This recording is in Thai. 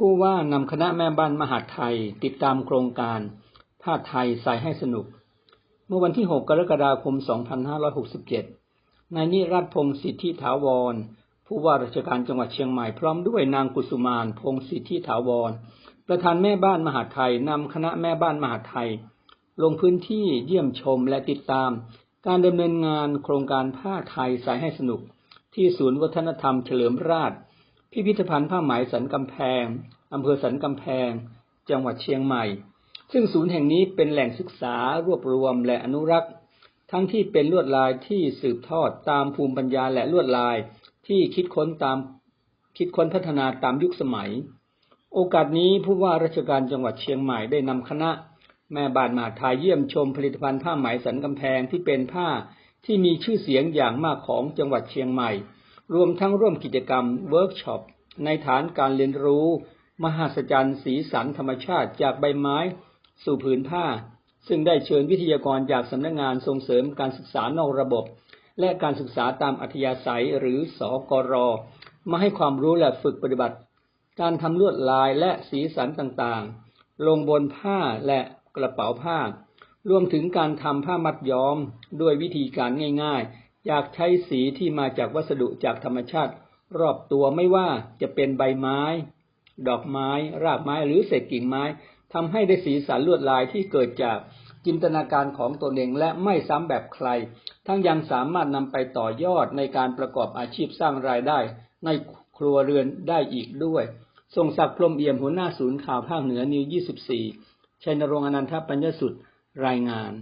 ผู้ว่านำคณะแม่บ้านมหาไทยติดตามโครงการผ้าไทยใส่ให้สนุก เมื่อวันที่ 6 กรกฎาคม 2567 นายนิรัตพงศ์สิทธิถาวร ผู้ว่าราชการจังหวัดเชียงใหม่พร้อมด้วยนางกุสุมานพงศ์สิทธิถาวร ประธานแม่บ้านมหาไทยนำคณะแม่บ้านมหาไทย ลงพื้นที่เยี่ยมชมและติดตาม การดำเนินงานโครงการผ้าไทยใส่ให้สนุก ที่ศูนย์วัฒนธรรมเฉลิมราช พิพิธภัณฑ์ผ้าไหมสันกำแพงอำเภอสันกำแพง จังหวัดเชียงใหม่ ซึ่งศูนย์แห่งนี้เป็นแหล่งศึกษารวบรวมและอนุรักษ์ ทั้งที่เป็นลวดลายที่สืบทอดตามภูมิปัญญาและลวดลายที่คิดค้นตามคิดค้นพัฒนาตามยุคสมัย โอกาสนี้ผู้ว่าราชการจังหวัดเชียงใหม่ได้นำคณะ แม่บ้านมหาดไทยเยี่ยมชมผลิตภัณฑ์ผ้าไหมสันกำแพงที่เป็นผ้าที่มีชื่อเสียงอย่างมากของจังหวัดเชียงใหม่ รวมทั้งร่วมกิจกรรมเวิร์กช็อปในฐานการเรียนรู้ มหัศจรรย์สีสันธรรมชาติจากใบไม้ สู่ผืนผ้า ซึ่งได้เชิญวิทยากรจากสำนักงานส่งเสริมการศึกษานอกระบบ และการศึกษาตามอัธยาศัยหรือสอกร มาให้ความรู้และฝึกปฏิบัติ การทำลวดลายและสีสันต่างๆ ลงบนผ้าและกระเป๋าผ้ารวมถึงการทำผ้ามัดย้อมด้วยวิธีการง่าย ๆ อยากใช้สีที่มาจากวัสดุจากธรรมชาติ รอบตัวไม่ว่าจะเป็นใบไม้ ดอกไม้ รากไม้หรือเศษกิ่งไม้ทำให้ได้สีสันลวดลายที่เกิดจากจินตนาการของตนเองและไม่ซ้ำแบบใคร ทั้งยังสามารถนำไปต่อยอดในการประกอบอาชีพสร้างรายได้ ในครัวเรือนได้อีกด้วย ทรงศักดิ์พรมเอี่ยมหัวหน้าศูนย์ข่าวภาคเหนือนิว 24 ชัยนรงค์อนันทปัญญสุดรายงาน